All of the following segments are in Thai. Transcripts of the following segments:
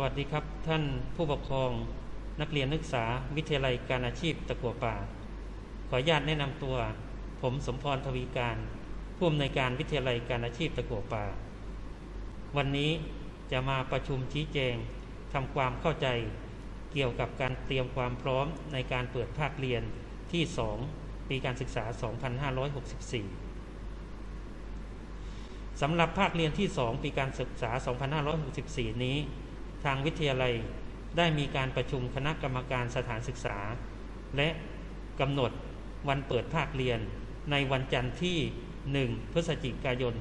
สวัสดีครับ ท่านผู้ปกครองนักเรียนนักศึกษาวิทยาลัยการอาชีพตะกัวป่า ขออนุญาตแนะนำตัว ผมสมพรทวีการผู้อำนวยการวิทยาลัยการอาชีพตะกัวป่า วันนี้จะมาประชุมชี้แจงทำความเข้าใจ เกี่ยวกับการเตรียมความพร้อมในการเปิดภาคเรียนที่ 2 ปีการศึกษา 2564สำหรับภาคเรียนที่ 2 ปีการศึกษา 2564 นี้ ทางวิทยาลัยได้มีการประชุมคณะกรรมการสถานศึกษา และกำหนดวันเปิดภาคเรียนในวันจันทร์ที่ 1 พฤศจิกายน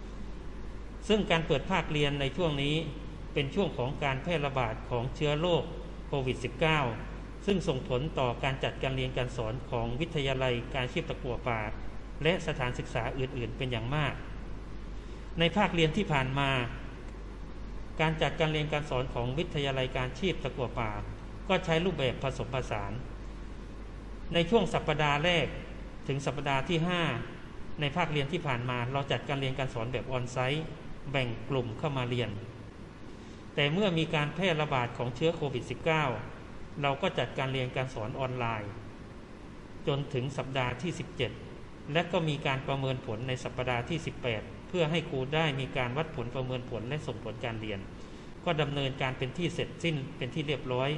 2564 ซึ่งการเปิดภาคเรียนในช่วงนี้เป็นช่วงของการแพร่ระบาดของเชื้อโรคโควิด -19 ซึ่งส่งผลต่อการจัดการเรียนการสอนของวิทยาลัยการชีพตะกัวป่า และสถานศึกษาอื่นๆ เป็นอย่างมาก ในภาคเรียนที่ผ่านมา การจัดการเรียนการสอนของวิทยาลัยการชีพตะกัวป่า ก็ใช้รูปแบบผสมผสาน ในช่วงสัปปดาห์แรกถึงสัปปดาห์ที่ 5 ในภาคเรียนที่ผ่านมา เราจัดการเรียนการสอนแบบออนไซต์แบ่งกลุ่มเข้ามาเรียน แต่เมื่อมีการแพร่ระบาดของเชื้อโควิด -19 เราก็จัดการเรียนการสอนออนไลน์ จนถึงสัปดาห์ที่ 17 และก็มีการประเมินผลในสัปดาห์ที่ 18 เพื่อให้ครูได้มีการวัดผลประเมินผลและส่งผลการเรียน ก็ดำเนินการเป็นที่เสร็จสิ้นเป็นที่เรียบร้อย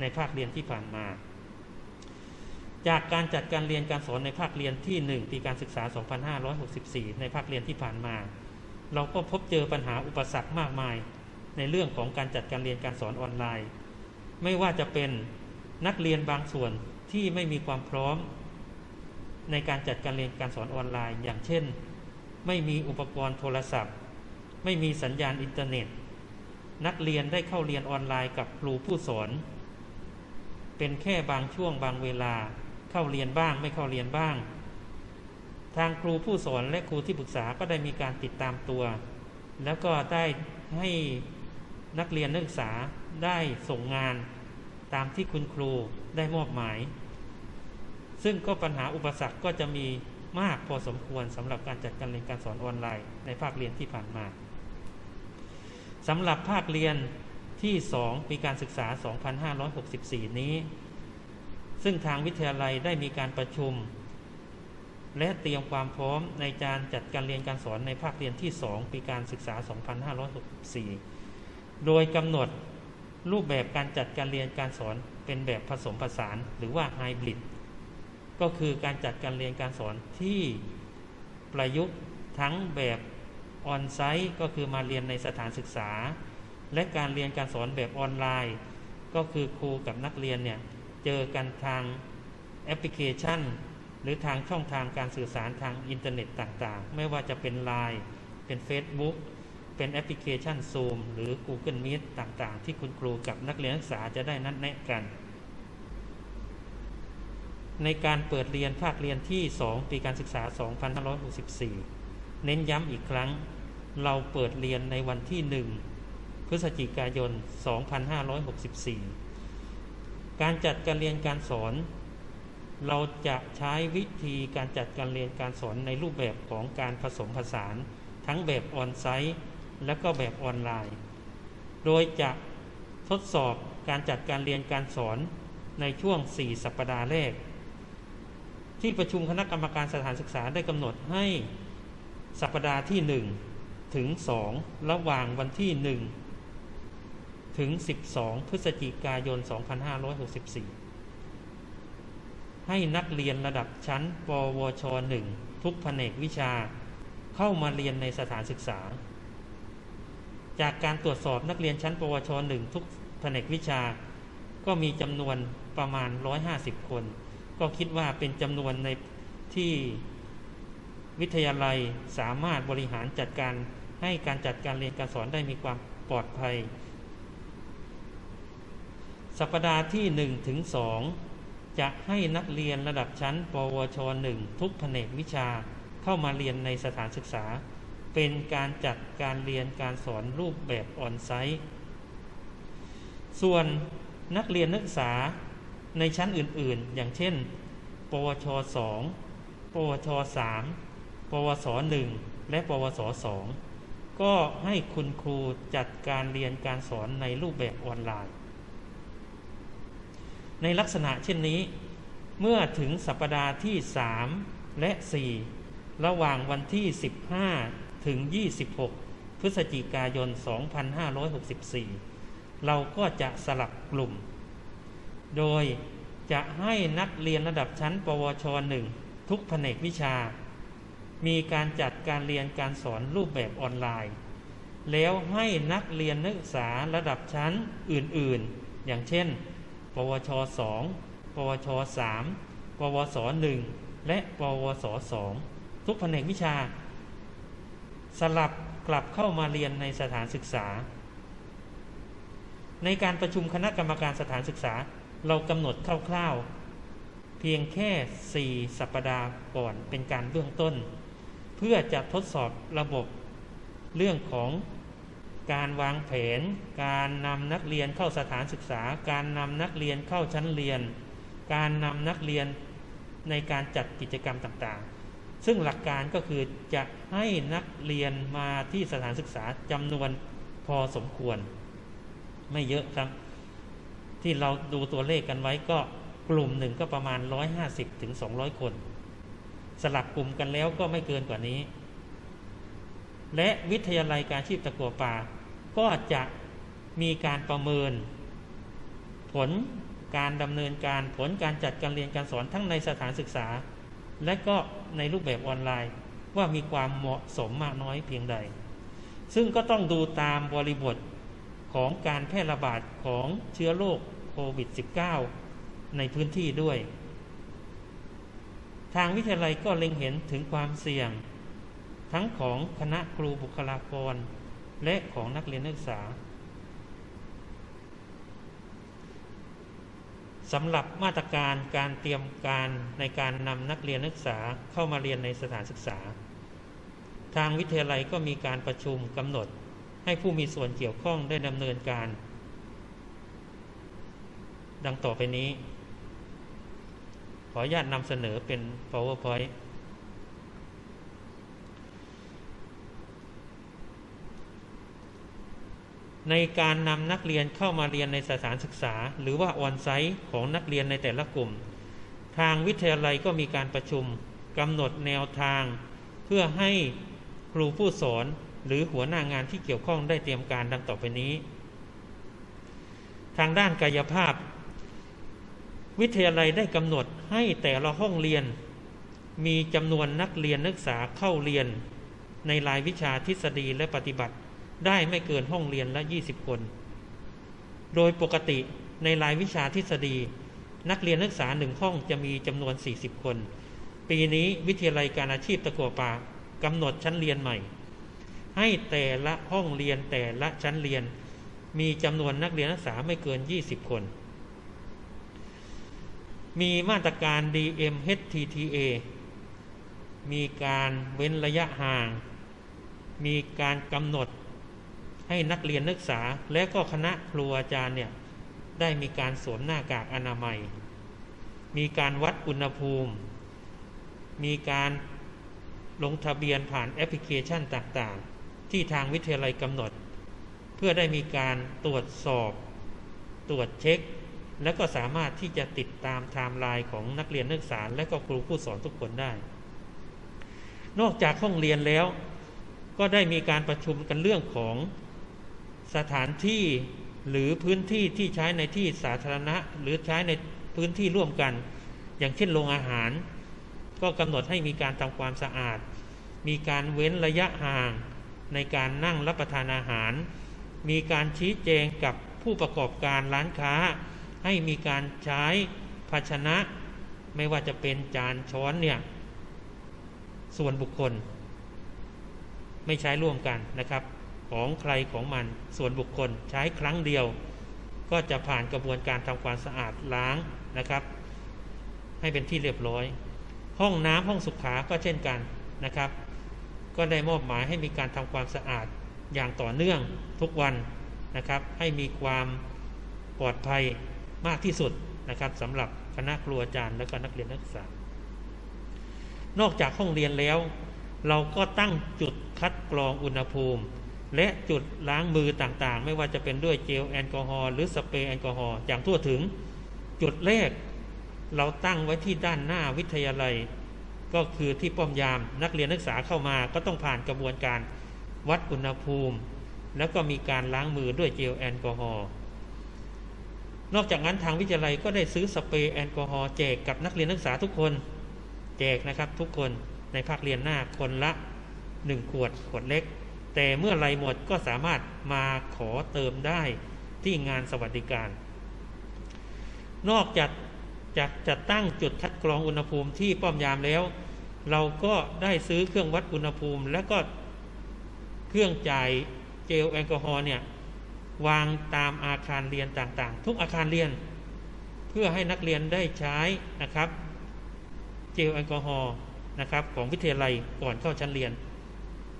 ในภาคเรียนที่ผ่านมา จากการจัดการเรียนการสอนในภาคเรียนที่ 1 ปีการศึกษา 2564 ในภาคเรียนที่ผ่านมา เราก็พบเจอปัญหาอุปสรรคมากมาย ในเรื่องของการจัดการเรียนการสอนออนไลน์ ไม่ว่าจะเป็นนักเรียนบางส่วนที่ไม่มีความพร้อม ในการจัดการเรียนการสอนออนไลน์ อย่างเช่น ไม่มีอุปกรณ์โทรศัพท์ ไม่มีสัญญาณอินเทอร์เน็ต นักเรียนได้เข้าเรียนออนไลน์กับครูผู้สอน เป็นแค่บางช่วงบางเวลาเข้าเรียนบ้างไม่เข้าเรียนบ้าง ทางครูผู้สอนและครูที่ปรึกษาก็ได้มีการติดตามตัว แล้วก็ได้ให้นักเรียนนักศึกษาได้ส่งงานตามที่คุณครูได้มอบหมาย ซึ่งก็ปัญหาอุปสรรคก็จะมี มากพอสมควรสำหรับการจัดการเรียนการสอนออนไลน์ในภาคเรียนที่ผ่านมาสำหรับภาคเรียนที่ 2 ปีการศึกษา 2564 นี้ ซึ่งทางวิทยาลัยได้มีการประชุม และเตรียมความพร้อมในการจัดการเรียนการสอนในภาคเรียนที่ 2 ปีการศึกษา 2564 โดยกำหนดรูปแบบการจัดการเรียนการสอนเป็นแบบผสมผสานหรือว่าไฮบริด ก็คือการจัดการเรียนการสอนที่ประยุกต์ทั้งแบบออนไซต์ก็คือมาเรียนในสถานศึกษา และการเรียนการสอนแบบออนไลน์ ก็คือครูกับนักเรียนเนี่ยเจอกันทางแอปพลิเคชัน หรือทางช่องทางการสื่อสารทางอินเทอร์เน็ตต่างๆ ไม่ว่าจะเป็น Line เป็น Facebook เป็นแอปพลิเคชัน Zoom หรือ Google Meet ต่างๆ ที่คุณครูกับนักเรียนนักศึกษาจะได้นัดแนะกัน ในการเปิดเรียนภาคเรียนที่ 2 ปีการศึกษา 2564 เน้นย้ำอีกครั้ง เราเปิดเรียนในวันที่ 1 พฤศจิกายน 2564 การจัดการเรียนการสอน เราจะใช้วิธีการจัดการเรียนการสอนในรูปแบบของการผสมผสาน ทั้งแบบออนไซต์และก็แบบออนไลน์ โดยจะทดสอบการจัดการเรียนการสอนในช่วง 4 สัปดาห์แรก ที่ประชุมคณะกรรมการสถานศึกษาได้กำหนดให้สัปดาห์ที่ 1 ถึง 2 ระหว่างวันที่ 1 ถึง 12 พฤศจิกายน 2564 ให้นักเรียนระดับชั้น ปวช 1 ทุกแผนกวิชาเข้ามาเรียนในสถานศึกษา จากการตรวจสอบนักเรียนชั้น ปวช 1 ทุกแผนกวิชา ก็มีจำนวนประมาณ 150 คน ก็คิดว่าเป็นจำนวนในที่วิทยาลัยสามารถบริหารจัดการให้การจัดการเรียนการสอนได้มีความปลอดภัย สัปดาห์ที่ 1 ถึง 2 จะให้นักเรียนระดับชั้น ปวช 1 ทุกแผนกวิชาเข้ามาเรียนในสถานศึกษา เป็นการจัดการเรียนการสอนรูปแบบออนไซต์ ส่วนนักเรียนนักศึกษา ในชั้นอื่นๆ อย่างเช่น ปวช2ปวช3ปวส1และปวส2ก็ให้คุณครูจัดการเรียนการสอนในรูปแบบออนไลน์ ในลักษณะเช่นนี้ เมื่อถึงสัปดาห์ที่ 3 และ 4 ระหว่างวันที่ 15 ถึง 26 พฤศจิกายน 2564 เราก็จะสลับกลุ่ม โดยจะให้นักเรียนระดับชั้น ปวช1ทุกแผนกวิชา มีการจัดการเรียนการสอนรูปแบบออนไลน์ แล้วให้นักเรียนนักศึกษาระดับชั้นอื่นๆ อย่างเช่น ปวช 2 ปวช 3 ปวส 1 และปวส 2 ทุกแผนกวิชา สลับกลับเข้ามาเรียนในสถานศึกษา ในการประชุมคณะกรรมการสถานศึกษา เรากำหนดคร่าวๆ เพียงแค่ 4 สัปดาห์ก่อนเป็นการเบื้องต้น เพื่อจะทดสอบระบบเรื่องของการวางแผน การนำนักเรียนเข้าสถานศึกษา การนำนักเรียนเข้าชั้นเรียน การนำนักเรียนในการจัดกิจกรรมต่างๆ ซึ่งหลักการก็คือจะให้นักเรียนมาที่สถานศึกษาจำนวนพอสมควร ไม่เยอะครับ ที่เราดูตัวเลขกันไว้ก็กลุ่มหนึ่งก็ประมาณ 150ถึง200 คน สลับกลุ่มกันแล้วก็ไม่เกินกว่านี้ และวิทยาลัยการชีพตะกัวป่า ก็จะมีการประเมิน ผลการดำเนินการผลการจัดการเรียนการสอนทั้งในสถานศึกษา และก็ในรูปแบบออนไลน์ว่ามีความเหมาะสมมากน้อยเพียงใด ซึ่งก็ต้องดูตามบริบท ของการแพร่ระบาดของเชื้อโรคโควิด -19 ในพื้นที่ด้วย ทางวิทยาลัยก็เล็งเห็นถึงความเสี่ยง ทั้งของคณะครูบุคลากร และของนักเรียนนักศึกษาสำหรับมาตรการการเตรียมการในการนำนักเรียนนักศึกษาเข้ามาเรียนในสถานศึกษา ทางวิทยาลัยก็มีการประชุมกำหนด ให้ผู้มีส่วนเกี่ยวข้องได้ดำเนินการ ดังต่อไปนี้ ขออนุญาตนำเสนอเป็น powerpoint ในการนำนักเรียนเข้ามาเรียนในสถานศึกษา หรือว่าออนไซต์ของนักเรียนในแต่ละกลุ่ม ทางวิทยาลัยก็มีการประชุมกำหนดแนวทาง เพื่อให้ครูผู้สอน หรือหัวหน้างานที่เกี่ยวข้องได้เตรียมการดังต่อไปนี้ ทางด้านกายภาพ วิทยาลัยได้กำหนดให้แต่ละห้องเรียน มีจำนวนนักเรียนนักศึกษาเข้าเรียน ในรายวิชาทฤษฎีและปฏิบัติได้ไม่เกินห้องเรียนละ 20 คน โดยปกติในรายวิชาทฤษฎี นักเรียนนักศึกษาหนึ่งห้องจะมีจำนวน 40 คน ปีนี้วิทยาลัยการอาชีพตะกัวป่ากำหนดชั้นเรียนใหม่ ให้แต่ละห้องเรียนแต่ละชั้นเรียน มีจำนวนนักเรียนนักศึกษาไม่เกิน 20 คน มีมาตรการ DMHTTA มีการเว้นระยะห่าง มีการกำหนดให้นักเรียนนักศึกษา และก็คณะครูอาจารย์เนี่ยได้มีการสวมหน้ากากอนามัย มีการวัดอุณหภูมิ มีการลงทะเบียนผ่านแอปพลิเคชันต่างๆ ที่ทางวิทยาลัยกำหนด เพื่อได้มีการตรวจสอบ ตรวจเช็ค และก็สามารถที่จะติดตามไทม์ไลน์ของนักเรียนนักศึกษาและก็ครูผู้สอนทุกคนได้ นอกจากห้องเรียนแล้ว ก็ได้มีการประชุมกันเรื่องของสถานที่หรือพื้นที่ที่ใช้ในที่สาธารณะ หรือใช้ในพื้นที่ร่วมกัน อย่างเช่นโรงอาหาร ก็กำหนดให้มีการทำความสะอาด มีการเว้นระยะห่าง ในการนั่งรับประทานอาหาร มีการชี้แจงกับผู้ประกอบการร้านค้า ให้มีการใช้ภาชนะ ไม่ว่าจะเป็นจานช้อนเนี่ยส่วนบุคคล ไม่ใช้ร่วมกันนะครับ ของใครของมันส่วนบุคคลใช้ครั้งเดียว ก็จะผ่านกระบวนการทำความสะอาดล้างนะครับ ให้เป็นที่เรียบร้อย ห้องน้ำห้องสุขาก็เช่นกันนะครับ ก็ได้มอบหมายให้มีการทำความสะอาดอย่างต่อเนื่องทุกวันนะครับ ให้มีความปลอดภัยมากที่สุดนะครับสำหรับคณะครูอาจารย์และก็นักเรียนนักศึกษา นอกจากห้องเรียนแล้ว เราก็ตั้งจุดคัดกรองอุณหภูมิ และจุดล้างมือต่างๆ ไม่ว่าจะเป็นด้วยเจลแอลกอฮอล์หรือสเปรย์แอลกอฮอล์อย่างทั่วถึง จุดแรกเราตั้งไว้ที่ด้านหน้าวิทยาลัย ก็คือที่ป้อมยามนักเรียนนักศึกษาเข้ามาก็ต้องผ่านกระบวนการวัดอุณหภูมิ แล้วก็มีการล้างมือด้วยเจลแอลกอฮอล์นอกจากนั้นทางวิทยาลัยก็ได้ซื้อสเปรย์แอลกอฮอล์แจกกับนักเรียนนักศึกษาทุกคนแจกนะครับทุกคนในภาคเรียนหน้าคนละ 1 ขวดขวดเล็ก แต่เมื่อไรหมดก็สามารถมาขอเติมได้ที่งานสวัสดิการ นอกจาก จากจัดตั้งจุดคัดกรองอุณหภูมิที่ป้อมยามแล้ว เราก็ได้ซื้อเครื่องวัดอุณหภูมิ และก็เครื่องจ่ายเจลแอลกอฮอล์เนี่ยวางตามอาคารเรียนต่างๆ ทุกอาคารเรียน เพื่อให้นักเรียนได้ใช้นะครับ เจลแอลกอฮอล์นะครับของวิทยาลัยก่อนเข้าชั้นเรียน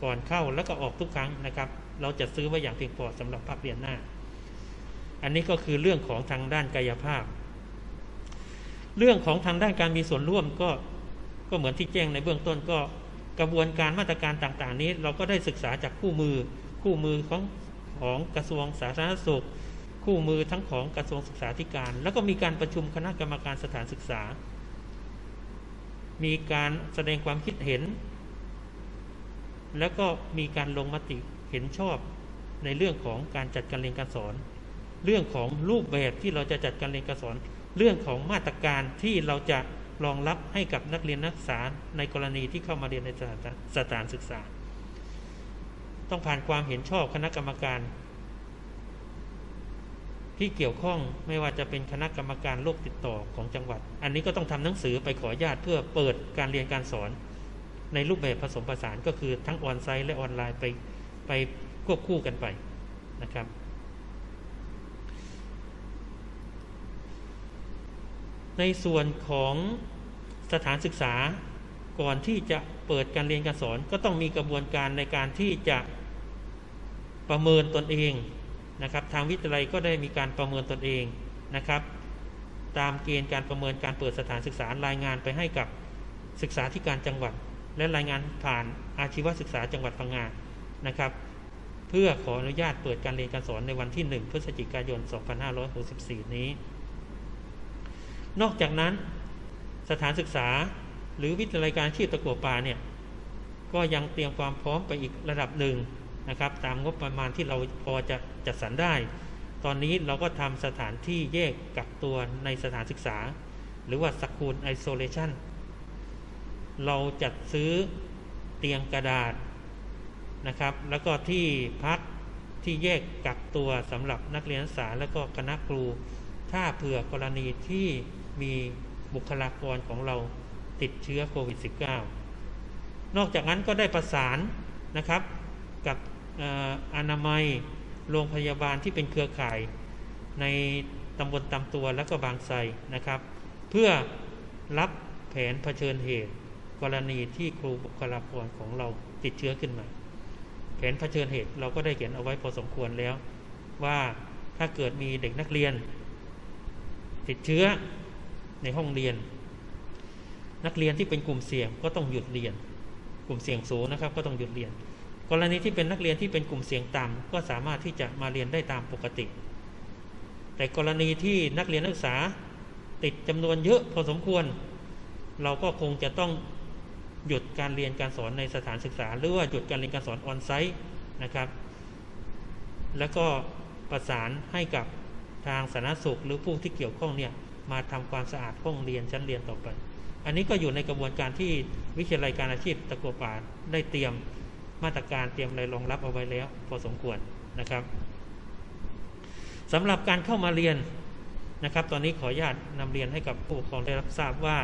ก่อนเข้าแล้วก็ออกทุกครั้งนะครับ เราจะซื้อไว้อย่างเพียงพอสำหรับภาคเรียนหน้า อันนี้ก็คือเรื่องของทางด้านกายภาพ เรื่องของทางด้านการมีส่วนร่วมก็ก็เหมือนที่แจ้งในเบื้องต้นก็กระบวนการมาตรการต่างๆ นี้ เราก็ได้ศึกษาจากคู่มือคู่มือของของกระทรวงสาธารณสุข คู่มือทั้งของกระทรวงศึกษาธิการ แล้วก็มีการประชุมคณะกรรมการสถานศึกษา มีการแสดงความคิดเห็น แล้วก็มีการลงมติเห็นชอบในเรื่องของการจัดการเรียนการสอน เรื่องของรูปแบบที่เราจะจัดการเรียนการสอน เรื่องของมาตรการที่เราจะรองรับให้กับนักเรียนนักศึกษาในกรณีที่เข้ามาเรียนในสถานศึกษา ต้องผ่านความเห็นชอบคณะกรรมการ ที่เกี่ยวข้องไม่ว่าจะเป็นคณะกรรมการโรคติดต่อของจังหวัด อันนี้ก็ต้องทำหนังสือไปขอญาตเพื่อเปิดการเรียนการสอน ในรูปแบบผสมผสานก็คือทั้งออนไซต์และออนไลน์ไปไปควบคู่กันไปนะครับ ในส่วนของสถานศึกษาก่อนที่จะเปิดการเรียนการสอน ก็ต้องมีกระบวนการในการที่จะประเมินตนเองนะครับ ทางวิทยาลัยก็ได้มีการประเมินตนเองนะครับ ตามเกณฑ์การประเมินการเปิดสถานศึกษารายงานไปให้กับศึกษาธิการจังหวัด และรายงานผ่านอาชีวศึกษาจังหวัดพังงานะครับ เพื่อขออนุญาตเปิดการเรียนการสอนในวันที่ 1 พฤศจิกายน 2564 นี้ นอกจากนั้นสถานศึกษาหรือวิทยาลัยการชีพตะกัวป่าเนี่ยก็ยังเตรียมความพร้อมไปอีกระดับหนึ่งนะครับ ตามงบประมาณที่เราพอจะจัดสรรได้ ตอนนี้เราก็ทำสถานที่แยกกักตัวในสถานศึกษา หรือว่าสกูลไอโซเลชันเราจัดซื้อเตียงกระดาษนะครับ แล้วก็ที่พักที่แยกกักตัวสำหรับนักเรียนนักศึกษาและก็คณะครู ถ้าเผื่อกรณีที่ มีบุคลากรของเราติดเชื้อโควิด -19 นอกจากนั้นก็ได้ประสานนะครับกับอนามัยโรงพยาบาลที่เป็นเครือข่ายในตำบลตำตัวและก็บางไทรนะครับ เพื่อรับแผนเผชิญเหตุ กรณีที่ครูบุคลากรของเราติดเชื้อขึ้นมา แผนเผชิญเหตุเราก็ได้เขียนเอาไว้พอสมควรแล้ว ว่าถ้าเกิดมีเด็กนักเรียน ติดเชื้อ ในห้องเรียน นักเรียนที่เป็นกลุ่มเสี่ยงก็ต้องหยุดเรียน กลุ่มเสี่ยงสูงนะครับ ก็ต้องหยุดเรียน กรณีที่เป็นนักเรียนที่เป็นกลุ่มเสี่ยงต่ำก็สามารถที่จะมาเรียนได้ตามปกติ แต่กรณีที่นักเรียนนักศึกษาติดจำนวนเยอะพอสมควร เราก็คงจะต้องหยุดการเรียนการสอนในสถานศึกษา หรือว่าหยุดการเรียนการสอนออนไซต์นะครับ แล้วก็ประสานให้กับทางสาธารณสุขหรือผู้ที่เกี่ยวข้องเนี่ย มาทำความสะอาดห้องเรียนชั้นเรียนต่อไป อันนี้ก็อยู่ในกระบวนการที่วิทยาลัยการอาชีพตะกัวป่าได้เตรียมมาตรการเตรียมอะไรรองรับเอาไว้แล้ว พอสมควรนะครับสำหรับการเข้ามาเรียนนะครับ ตอนนี้ขออนุญาตนำเรียนให้กับผู้ปกครองได้รับทราบว่า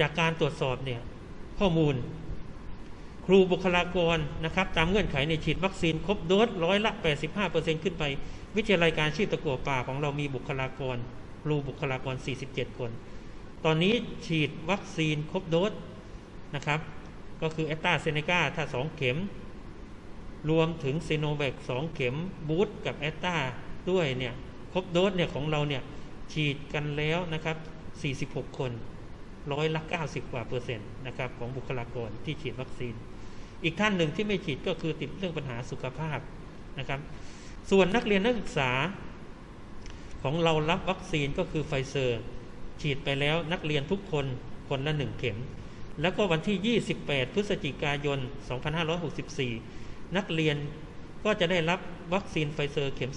จากการตรวจสอบเนี่ยข้อมูล ครูบุคลากรนะครับ ตามเงื่อนไขในฉีดวัคซีนครบโดสร้อยละ 85%ขึ้นไป วิทยาลัยการชีพตะกัวป่าของเรามีบุคลากร ครูบุคลากร 47 คน ตอนนี้ฉีดวัคซีนครบโดสนะครับ ก็คือแอตตาเซเนกาถ้าสองเข็ม รวมถึงซีโนแวคสองเข็มบูสกับแอตตาด้วยเนี่ยครบโดสเนี่ยของเราเนี่ยฉีดกันแล้วนะครับ 46 คนร้อยละ 90 กว่าเปอร์เซ็นต์นะครับของบุคลากรที่ฉีดวัคซีน อีกท่านหนึ่งที่ไม่ฉีดก็คือติดเรื่องปัญหาสุขภาพนะครับ ส่วนนักเรียนนักศึกษา ของเรารับวัคซีนก็คือไฟเซอร์ ฉีดไปแล้วนักเรียนทุกคนคนละหนึ่งเข็ม แล้วก็วันที่ 28 พฤศจิกายน 2564 นักเรียนก็จะได้รับวัคซีนไฟเซอร์เข็ม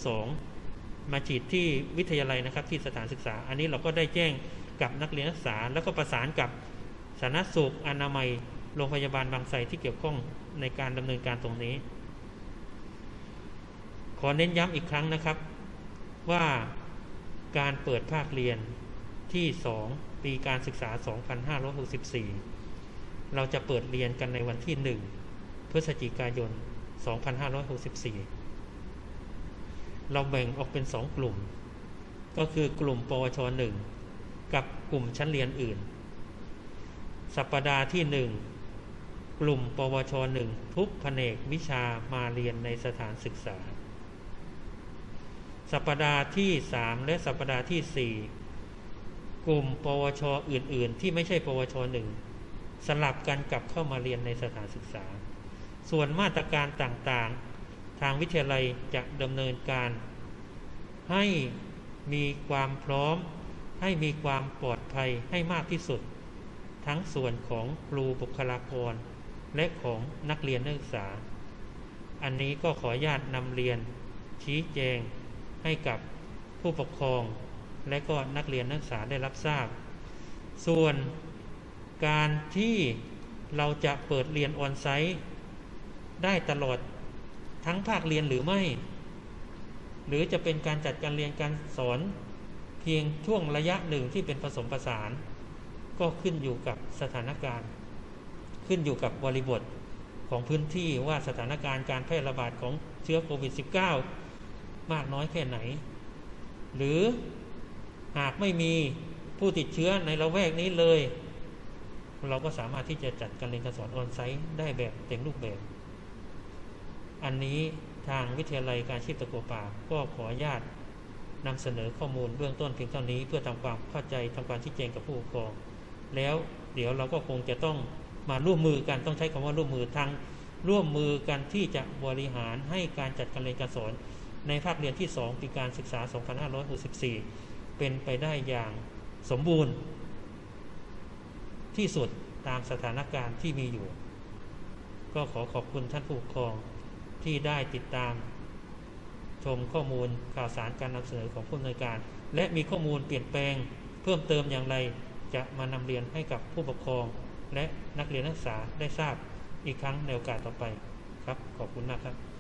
2 มาฉีดที่วิทยาลัยนะครับที่สถานศึกษา อันนี้เราก็ได้แจ้งกับนักเรียนนักศึกษา แล้วก็ประสานกับสาธารณสุขอนามัยโรงพยาบาลบางไทรที่เกี่ยวข้องในการดำเนินการตรงนี้ ขอเน้นย้ำอีกครั้งนะครับว่า การเปิดภาคเรียนที่ 2 ปีการศึกษา 2564 เราจะเปิดเรียนกันในวันที่ 1 พฤศจิกายน 2564 เราแบ่งออกเป็น 2 กลุ่ม ก็คือกลุ่มปวช 1 กับกลุ่มชั้นเรียนอื่น สัปปดาห์ที่ 1 กลุ่มปวช 1 ทุกแผนกวิชามาเรียนในสถานศึกษา สัปดาห์ที่ 3 และสัปดาห์ที่ 4 กลุ่มปวชอื่น ๆ ที่ไม่ใช่ปวช1สลับกันกลับเข้ามาเรียนในสถานศึกษา ส่วนมาตรการต่างๆ ทางวิทยาลัยจะดำเนินการ ให้มีความพร้อม ให้มีความปลอดภัยให้มากที่สุด ทั้งส่วนของครูบุคลากร และของนักเรียนนักศึกษา อันนี้ก็ขออนุญาตนำเรียนชี้แจง ให้กับผู้ปกครอง และก็นักเรียนนักศึกษาได้รับทราบ ส่วนการที่เราจะเปิดเรียนออนไซต์ได้ตลอดทั้งภาคเรียนหรือไม่ หรือจะเป็นการจัดการเรียนการสอนเพียงช่วงระยะหนึ่งที่เป็นผสมผสาน ก็ขึ้นอยู่กับสถานการณ์ ขึ้นอยู่กับบริบทของพื้นที่ว่าสถานการณ์การแพร่ระบาดของเชื้อโควิด -19 มากน้อยแค่ไหน หรือหากไม่มีผู้ติดเชื้อในละแวกนี้เลย เราก็สามารถที่จะจัดการเรียนการสอนออนไซต์ได้แบบเต็มรูปแบบ อันนี้ทางวิทยาลัยการชีพตะโกป่าก็ขออนุญาตนำเสนอข้อมูลเบื้องต้นเพียงเท่านี้เพื่อทำความเข้าใจทำความชี้แจงกับผู้ปกครอง แล้วเดี๋ยวเราก็คงจะต้องมาร่วมมือกันต้องใช้คำว่าร่วมมือทางร่วมมือกันที่จะบริหารให้การจัดการเรียนการสอน ในภาคเรียนที่ 2 ปีการศึกษา 2564 เป็นไปได้อย่างสมบูรณ์ ที่สุดตามสถานการณ์ที่มีอยู่ ก็ขอขอบคุณท่านผู้ปกครองที่ได้ติดตาม ชมข้อมูลข่าวสารการนำเสนอของผู้อำนวยการ และมีข้อมูลเปลี่ยนแปลง เพิ่มเติมอย่างไรจะมานำเรียนให้กับผู้ปกครอง และนักเรียนนักศึกษาได้ทราบอีกครั้งในโอกาสต่อไปครับ ขอบคุณมากครับ